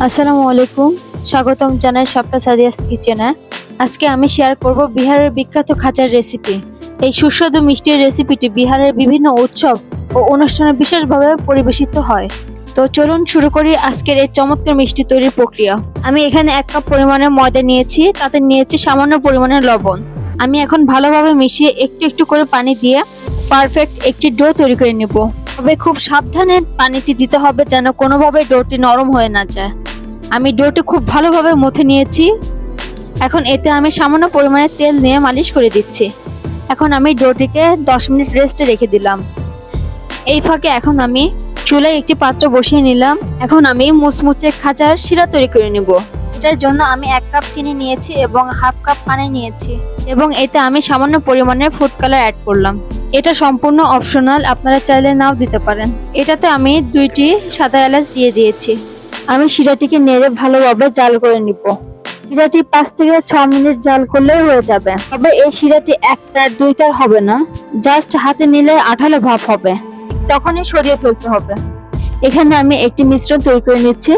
আসসালামু আলাইকুম। স্বাগতম জানাই সবটা সাদিয়াস কিচেনে। আজকে আমি শেয়ার করব বিহারের বিখ্যাত খাঁচার রেসিপি এই সুস্বাদু মিষ্টির রেসিপিটি বিহারের বিভিন্ন উৎসব ও অনুষ্ঠানে বিশেষভাবে পরিবেশিত হয়। তো চলুন শুরু করি আজকের এই চমৎকার মিষ্টি তৈরির প্রক্রিয়া। আমি এখানে এক কাপ পরিমাণে ময়দা নিয়েছি, তাতে নিয়েছি সামান্য পরিমাণে লবণ। আমি এখন ভালোভাবে মিশিয়ে একটু একটু করে পানি দিয়ে পারফেক্ট একটি ডো তৈরি করে নেব। তবে খুব সাবধানে পানিটি দিতে হবে যেন কোনোভাবে ডোটি নরম হয়ে না যায়। আমি ডোটি খুব ভালোভাবে মুথে নিয়েছি। এখন এতে আমি সামান্য পরিমাণে তেল নিয়ে মালিশ করে দিচ্ছি। এখন আমি ডোটিকে দশ মিনিট রেস্টে রেখে দিলাম। এই ফাঁকে এখন আমি চুলায় একটি পাত্র বসিয়ে নিলাম। এখন আমি মুচমুচে খাঁচার শিরা তৈরি করে নেব। এটার জন্য আমি এক কাপ চিনি নিয়েছি এবং হাফ কাপ পানি নিয়েছি এবং এতে আমি সামান্য পরিমাণের ফুড কালার অ্যাড করলাম। এটা সম্পূর্ণ অপশনাল, আপনারা চাইলে নাও দিতে পারেন। এটাতে আমি দুইটি সাদা এলাচ দিয়ে দিয়েছি। আমি শিরাটিকে নেড়ে ভালোভাবে জাল করে নিব। শিরাটি পাঁচ থেকে ছ মিনিট জাল করলেই হয়ে যাবে। তবে এই শিরাটি একটার দুইটার হবে না। জাস্ট হাতে নিলে আঠালো ভাব হবে। তখনই সরিয়ে ফেলতে হবে। এখানে আমি একটি মিশ্রণ তৈরি করে নিচ্ছি।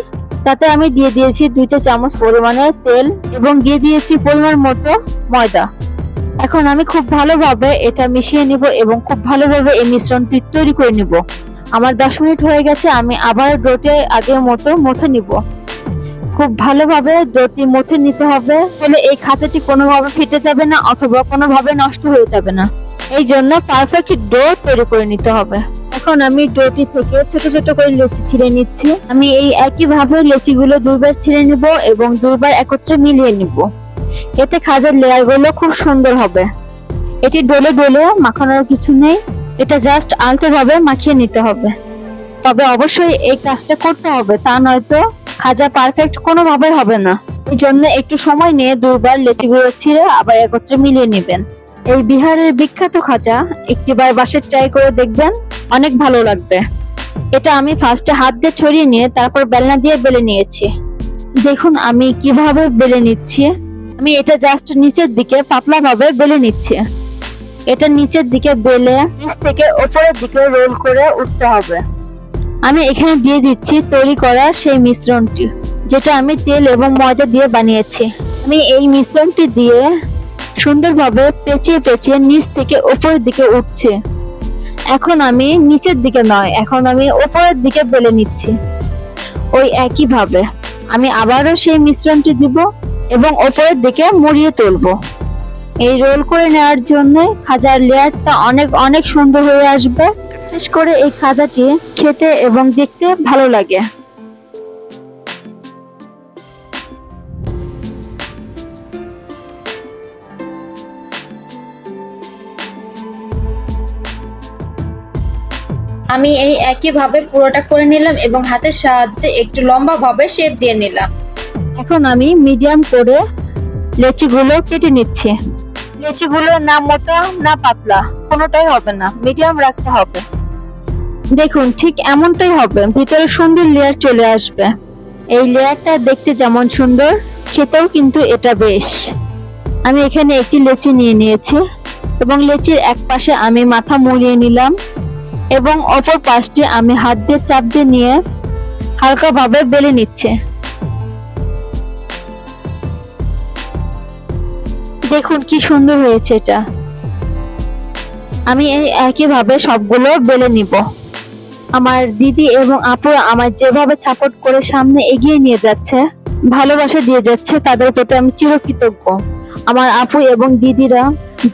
তাতে আমি দিয়ে দিয়েছি দুই চা চামচ পরিমাণে তেল এবং দিয়ে দিয়েছি পরিমাণ মতো ময়দা। এখন আমি খুব ভালোভাবে এটা মিশিয়ে নিব এবং খুব ভালোভাবে এই মিশ্রণটি তৈরি করে নিব। আমার দশ মিনিট হয়ে গেছে, আমি আবার ডোটে আগের মতো মথে নিব। খুব ভালোভাবে ডোটি মথে নিতে হবে, তাহলে এই খাঁচাটি কোনোভাবে ফেটে যাবে না অথবা কোনোভাবে নষ্ট হয়ে যাবে না। এই জন্য পারফেক্ট ডো তৈরি করে নিতে হবে। এখন আমি ডোটি থেকে ছোট ছোট করে লেচি ছিঁড়ে নিচ্ছি। আমি এই একই ভাবে লেচিগুলো দুইবার ছিঁড়ে নিব এবং দুইবার একত্রে মিলিয়ে নিব। এতে খাজার লেয়ারগুলো খুব সুন্দর হবে। এটি ডলে ডলে মাখানোর কিছু নেই। এটা জাস্ট আলতো ভাবে মাখিয়ে নিতে হবে। তবে অবশ্যই এই কাজটা করতে হবে, তা নয়তো খাজা পারফেক্ট কোনোভাবে হবে না। এই জন্য একটু সময় নিয়ে দুবার লেচিগুলো ছিঁড়ে আবার একত্রে মিলিয়ে নেবেন। এই বিহারের বিখ্যাত খাজা, একটিবার বাসে ট্রাই করে দেখবেন, অনেক ভালো লাগবে। এটা আমি ফার্স্টে হাত দিয়ে ছড়িয়ে নিয়ে তারপর বেলনা দিয়ে বেলে নিয়েছি। দেখুন আমি কীভাবে বেলে নিচ্ছি। আমি এটা জাস্ট নিচের দিকে পাতলা ভাবে বেলে নিচ্ছি। এটা নিচের দিকে বেলে নিচ থেকে ওপরের দিকে রোল করে উঠতে হবে। আমি এখানে দিয়ে দিচ্ছি তৈরি করা সেই মিশ্রণটি, যেটা আমি তেল এবং ময়দা দিয়ে বানিয়েছি। আমি এই মিশ্রণটি দিয়ে সুন্দরভাবে পেঁচিয়ে পেঁচিয়ে নিচ থেকে ওপরের দিকে উঠছে। এখন আমি নিচের দিকে নয়, এখন আমি ওপরের দিকে বেলে নিচ্ছি। ওই একইভাবে আমি আবারও সেই মিশ্রণটি দিব এবং ওপরের দিকে মুড়িয়ে তুলবো। এই রোল করে নেওয়ার জন্য খাজার লেয়ারটা অনেক অনেক সুন্দর হয়ে আসবে। বিশেষ করে এই খাজাটি খেতে এবং দেখতে ভালো লাগে। আমি এই একইভাবে পুরোটা করে নিলাম এবং হাতের সাহায্যে একটু লম্বা ভাবে শেপ দিয়ে নিলাম। এখন আমি মিডিয়াম করে লেচিগুলো কেটে নিচ্ছি। লেচিগুলো না মোটা, না পাতলা, কোনোটাই হবে না। মিডিয়াম রাখতে হবে। দেখুন, ঠিক এমনটাই হবে। ভিতরে সুন্দর লেয়ার চলে আসবে। এই লেয়ারটা দেখতে যেমন সুন্দর, খেতেও কিন্তু এটা বেশ। আমি এখানে একটি লেচি নিয়ে নিয়েছি এবং লেচির এক পাশে আমি মাথা মুড়িয়ে নিলাম এবং অপর পাশটি আমি হাত দিয়ে চাপ দিয়ে নিয়ে হালকাভাবে বেলে নিচ্ছে। দেখুন কি সুন্দর হয়েছে এটা। আমি একইভাবে সবগুলো বেলে নিব। আমার দিদি এবং আপুরা আমার যেভাবে সাপোর্ট করে সামনে এগিয়ে নিয়ে যাচ্ছে, ভালোবাসা দিয়ে যাচ্ছে, তাদের প্রতি আমি চিরকৃতজ্ঞ। আমার আপু এবং দিদিরা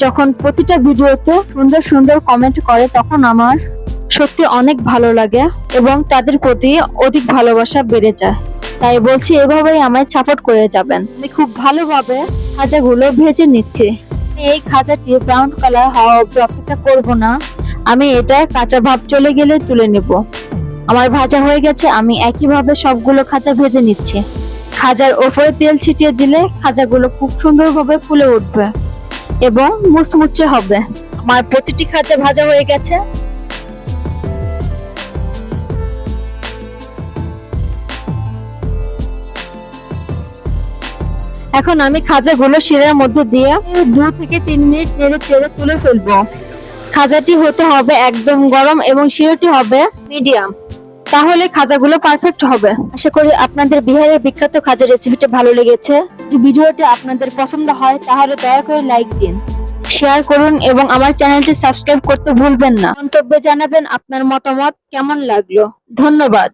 যখন প্রতিটা ভিডিওতে সুন্দর সুন্দর কমেন্ট করে, তখন আমার সত্যি অনেক ভালো লাগে এবং তাদের প্রতি অধিক ভালোবাসা বেড়ে যায়। তাই বলছি, এভাবেই আমায় সাপোর্ট করে যাবেন। আমি খুব ভালোভাবে খাজাগুলো ভেজে নিচ্ছি। এই খাজাটি ব্রাউন কালার হওয়া অব্দি অপেক্ষা করব না। আমি এটা কাঁচা ভাব চলে গেলে তুলে নেব। আমার ভাজা হয়ে গেছে, আমি একইভাবে সবগুলো খাজা ভেজে নিচ্ছি। খাজার ওপরে তেল ছিটিয়ে দিলে খাজাগুলো খুব সুন্দরভাবে ফুলে উঠবে এবং মুচমুচে হবে। আমার প্রতিটি খাজা ভাজা হয়ে গেছে। এখন আমি খাজাগুলো শিরার মধ্যে দিয়ে দু থেকে তিন মিনিট নেড়ে চেড়ে তুলে ফেলব। খাজাটি হতে হবে একদম গরম এবং শিরাটি হবে মিডিয়াম। তাহলে খাজাগুলো পারফেক্ট হবে। আশা করি আপনাদের বিহারের বিখ্যাত খাজা রেসিপিটা ভালো লেগেছে। যদি ভিডিওটা আপনাদের পছন্দ হয়, তাহলে দয়া করে লাইক দিন শেয়ার করুন এবং আমার চ্যানেলটি সাবস্ক্রাইব করতে ভুলবেন না। মন্তব্যে জানাবেন আপনার মতামত কেমন লাগল। ধন্যবাদ।